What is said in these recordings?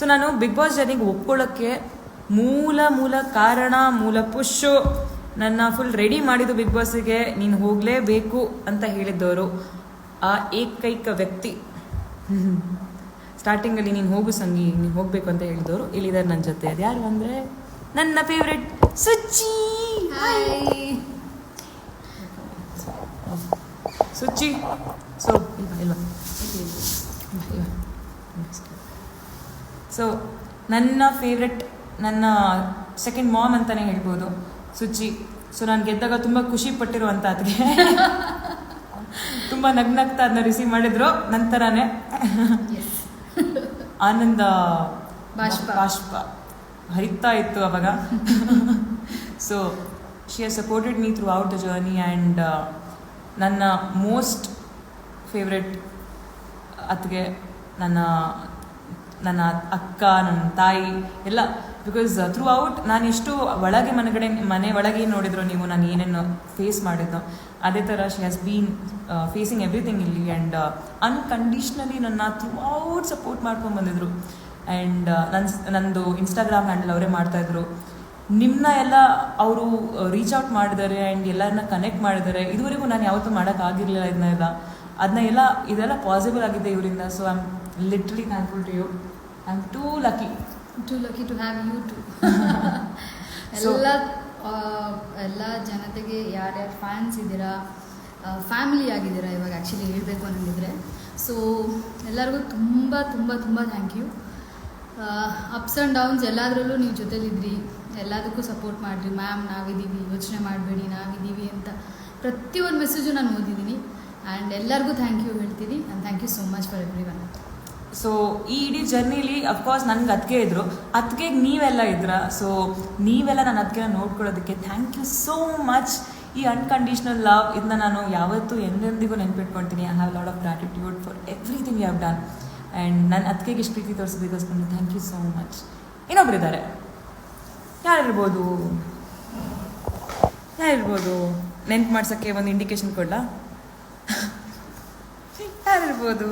So ನಾನು big boss ಜರ್ನಿಗೆ ಒಪ್ಕೊಳ್ಳೋಕ್ಕೆ ಮೂಲ ಮೂಲ ಕಾರಣ ಮೂಲ ಪುಷ್ಷು ನನ್ನ ಫುಲ್ ರೆಡಿ ಮಾಡಿದ್ದು ಬಿಗ್ ಬಾಸ್ಗೆ ನೀನು ಹೋಗಲೇಬೇಕು ಅಂತ ಹೇಳಿದ್ದವರು ಆ ಏಕೈಕ ವ್ಯಕ್ತಿ. ಸ್ಟಾರ್ಟಿಂಗಲ್ಲಿ ನೀನು ಹೋಗು ಸಂಗಿ ನೀನು ಹೋಗಬೇಕು ಅಂತ ಹೇಳಿದವರು ಇಲ್ಲಿದ್ದಾರೆ ನನ್ನ ಜೊತೆ. ಅದು ಯಾರು ಅಂದರೆ ನನ್ನ ಫೇವ್ರೆಟ್ ಸುಚ್ಚಿ. ಸುಚ್ಚಿ. ಸೊ ಇಲ್ವಾ ಇಲ್ವಾ? ಸೊ ನನ್ನ ಫೇವ್ರೆಟ್ ನನ್ನ ಸೆಕೆಂಡ್ ಮಾಮ್ ಅಂತಲೇ ಹೇಳ್ಬೋದು ಸುಚಿ ಸೊ ನಾನು ಗೆದ್ದಾಗ ತುಂಬ ಖುಷಿ ಪಟ್ಟಿರುವಂತ ಅದಕ್ಕೆ ತುಂಬ ನಗ್ನಗ್ತಾ ಅದನ್ನ ರಿಸೀವ್ ಮಾಡಿದ್ರು. ನಂತರನೇ ಆನಂದ ಬಾಷ್ಪ. ಬಾಷ್ಪ. ಹರಿತಾ ಇತ್ತು ಅವಾಗ. So she are supported me throughout the journey and ನನ್ನ ಮೋಸ್ಟ್ ಫೇವ್ರೆಟ್ ಅತ್ತಿಗೆ ನನ್ನ ನನ್ನ ಅಕ್ಕ, ನನ್ನ ತಾಯಿ ಎಲ್ಲ ಬಿಕಾಸ್ ಥ್ರೂ ಔಟ್ ನಾನು ಎಷ್ಟು ಒಳಗೆ ಮನೆಗಡೆ, ಮನೆ ಒಳಗೆ ನೋಡಿದ್ರು ನೀವು ನಾನು ಏನೇನು ಫೇಸ್ ಮಾಡಿದ್ದು. ಅದೇ ಥರ she has been facing everything ಇಲ್ಲಿ ಆ್ಯಂಡ್ ಅನ್ಕಂಡೀಷ್ನಲಿ ನನ್ನ ಥ್ರೂ ಔಟ್ ಸಪೋರ್ಟ್ ಮಾಡ್ಕೊಂಡು ಬಂದಿದ್ರು. ಆ್ಯಂಡ್ ನನ್ನ ನಂದು ಇನ್ಸ್ಟಾಗ್ರಾಮ್ ಹ್ಯಾಂಡಲ್ ಅವರೇ ಮಾಡ್ತಾಯಿದ್ರು ನಿಮ್ಮನ್ನ ಎಲ್ಲ ಅವರು ರೀಚ್ ಔಟ್ ಮಾಡಿದ್ದಾರೆ ಆ್ಯಂಡ್ ಎಲ್ಲರನ್ನ ಕನೆಕ್ಟ್ ಮಾಡಿದ್ದಾರೆ. ಇದುವರೆಗೂ ನಾನು ಯಾವತ್ತೂ ಮಾಡೋಕ್ಕಾಗಿರಲಿಲ್ಲ ಇದನ್ನ ಎಲ್ಲ ಅದನ್ನ ಎಲ್ಲ ಇದೆಲ್ಲ ಪಾಸಿಬಲ್ ಆಗಿದೆ ಇವರಿಂದ. So I am literally thankful to you I am too lucky to lucky to have you to ಎಲ್ಲ ಎಲ್ಲ ಜನತೆಗೆ ಯಾರ್ಯಾರು ಫ್ಯಾನ್ಸ್ ಇದ್ದೀರಾ ಫ್ಯಾಮಿಲಿ ಆಗಿದ್ದೀರಾ ಇವಾಗ ಆ್ಯಕ್ಚುಲಿ ಹೇಳಬೇಕು ಅನ್ನೋದಿದ್ರೆ. ಸೊ ಎಲ್ಲರಿಗೂ ತುಂಬ ತುಂಬ ತುಂಬ thank you ups and downs ಎಲ್ಲದರಲ್ಲೂ ನೀವು ಜೊತೆಲಿದ್ರಿ. ಎಲ್ಲದಕ್ಕೂ ಸಪೋರ್ಟ್ ಮಾಡಿರಿ. ಮ್ಯಾಮ್ ನಾವಿದ್ದೀವಿ. ಯೋಚನೆ ಮಾಡಬೇಡಿ. ನಾವಿದ್ದೀವಿ ಅಂತ ಪ್ರತಿಯೊಂದು ಮೆಸೇಜು ನಾನು ಓದಿದ್ದೀನಿ. ಆ್ಯಂಡ್ ಎಲ್ಲರಿಗೂ ಥ್ಯಾಂಕ್ ಯು ಹೇಳ್ತೀನಿ. And thank you so much for everyone so ಈ ಇಡೀ ಜರ್ನಿಲಿ ಅಫ್ಕೋರ್ಸ್ ನನಗೆ ಅದಕ್ಕೆ ಇದ್ರು. ಅದಕ್ಕೆ ನೀವೆಲ್ಲ ಇದ್ರ? ಸೊ ನೀವೆಲ್ಲ ನನ್ನ ಅದಕ್ಕೆ ನೋಡ್ಕೊಳ್ಳೋದಕ್ಕೆ ಥ್ಯಾಂಕ್ ಯು ಸೋ ಮಚ್ ಈ ಅನ್ಕಂಡೀಷ್ನಲ್ ಲವ್ ಇದನ್ನ ನಾನು ಯಾವತ್ತೂ ಎಂದೆಂದಿಗೂ ನೆನ್ಪಿಟ್ಕೊಳ್ತೀನಿ. I have lot of gratitude for everything you have done and ನನ್ನ ಅದಕ್ಕೆ ಇಷ್ಟು ಪ್ರೀತಿ ತೋರಿಸೋದಕ್ಕೋಸ್ಕರ ಥ್ಯಾಂಕ್ ಯು ಸೋ ಮಚ್ ಇನ್ನೊಬ್ರು ಇದ್ದಾರೆ ಯಾರಿರ್ಬೋದು? ಯಾರಿರ್ಬೋದು? ನೆನ್ಪು ಮಾಡ್ಸೋಕ್ಕೆ ಒಂದು ಇಂಡಿಕೇಶನ್ ಕೊಡ್ಲಾ? ಯಾರಿರ್ಬೋದು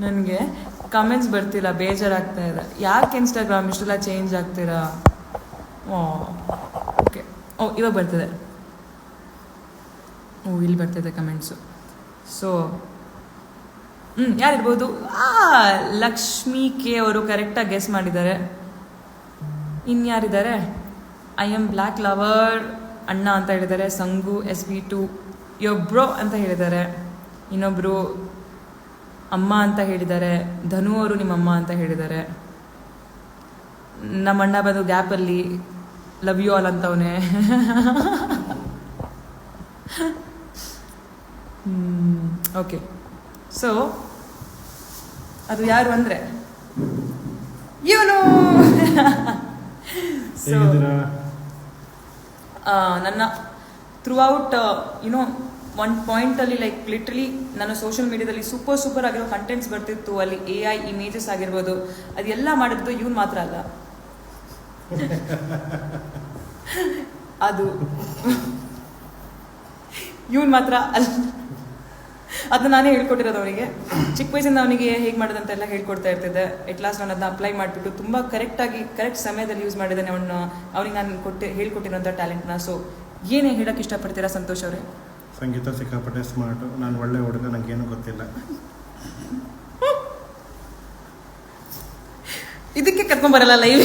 ನನಗೆ ಕಮೆಂಟ್ಸ್ ಬರ್ತಿಲ್ಲ, ಬೇಜಾರಾಗ್ತಾ ಇದೆ. ಯಾಕೆ ಇನ್ಸ್ಟಾಗ್ರಾಮ್ ಇಷ್ಟೆಲ್ಲ ಚೇಂಜ್ ಆಗ್ತೀರಾ? ಓ ಓಕೆ ಓ, ಇವಾಗ ಬರ್ತಿದೆ. ಓ, ಇಲ್ಲಿ ಬರ್ತಿದೆ ಕಮೆಂಟ್ಸು ಸೊ ಹ್ಞೂ ಯಾರಿರ್ಬೋದು ಆ, ಲಕ್ಷ್ಮಿ ಕೆ ಅವರು ಕರೆಕ್ಟಾಗಿ ಗೆಸ್ ಮಾಡಿದ್ದಾರೆ. ಇನ್ಯಾರಿದ್ದಾರೆ? ಐ ಆಮ್ ಬ್ಲ್ಯಾಕ್ ಲವರ್ ಅಣ್ಣ ಅಂತ ಹೇಳಿದ್ದಾರೆ, ಸಂಗು, ಎಸ್ ಬಿ ಟು ಯೊಬ್ರೋ ಅಂತ ಹೇಳಿದ್ದಾರೆ ಇನ್ನೊಬ್ಬರು ಅಮ್ಮ ಅಂತ ಹೇಳಿದ್ದಾರೆ, ಧನು ಅವರು ನಿಮ್ಮಮ್ಮ ಅಂತ ಹೇಳಿದ್ದಾರೆ. ನಮ್ಮ ಅಣ್ಣ ಬಂದು ಗ್ಯಾಪಲ್ಲಿ ಲವ್ ಯು ಆಲ್ ಅಂತವನೇ. ಓಕೆ ಸೊ ಅದು ಯಾರು ಅಂದರೆ? ಇವನು! ನನ್ನ ಥ್ರೂ ಔಟ್ ಯುನೋ ಒನ್ ಪಾಯಿಂಟಲ್ಲಿ ಲೈಕ್ ಲಿಟ್ರಲಿ ನನ್ನ ಸೋಷಿಯಲ್ ಮೀಡಿಯಾದಲ್ಲಿ ಸೂಪರ್ ಸೂಪರ್ ಆಗಿರೋ ಕಂಟೆಂಟ್ಸ್ ಬರ್ತಿತ್ತು. ಅಲ್ಲಿ ಎ ಐ ಇಮೇಜಸ್ ಆಗಿರ್ಬೋದು, ಅದೆಲ್ಲ ಮಾಡಿದ್ದು ಇವ್ನು ಮಾತ್ರ ಅಲ್ಲ. ಅದು. ಇವ್ನು ಮಾತ್ರ ಅಲ್ಲ. ಅದನ್ನ ನಾನೇ ಹೇಳ್ಕೊಟ್ಟಿರೋದು ಅವನಿಗೆ ಚಿಕ್ಕ ವಯಸ್ಸಿಂದ ಅವನಿಗೆ ಹೇಗೆ ಮಾಡೋದಂತೆಲ್ಲ ಹೇಳ್ಕೊಡ್ತಾ ಇರ್ತಿದ್ದೆ. ಎಟ್ ಲಾಸ್ಟ್ ನಾನು ಅದನ್ನ ಅಪ್ಲೈ ಮಾಡಿಬಿಟ್ಟು ತುಂಬ ಕರೆಕ್ಟಾಗಿ ಕರೆಕ್ಟ್ ಸಮಯದಲ್ಲಿ ಯೂಸ್ ಮಾಡಿದ್ದಾನೆ ಅವನು ಅವನಿಗೆ ನಾನು ಕೊಟ್ಟು ಹೇಳ್ಕೊಟ್ಟಿರೋಂಥ ಟ್ಯಾಲೆಂಟ್ನ ಸೊ ಏನೇ ಹೇಳಕ್ಕೆ ಇಷ್ಟಪಡ್ತೀರಾ ಸಂತೋಷ್ ಅವರೇ? ಸಂಗೀತ ಸಿಕ್ಕಾಪಟ್ಟೆ ಸ್ಮಾರ್ಟ್ ನಾನು ಒಳ್ಳೆ ಹುಡುಗ ನನಗೇನು ಗೊತ್ತಿಲ್ಲ. ಇದಕ್ಕೆ ಕರ್ಕೊಂಬರಲ್ಲ ಲೈವ್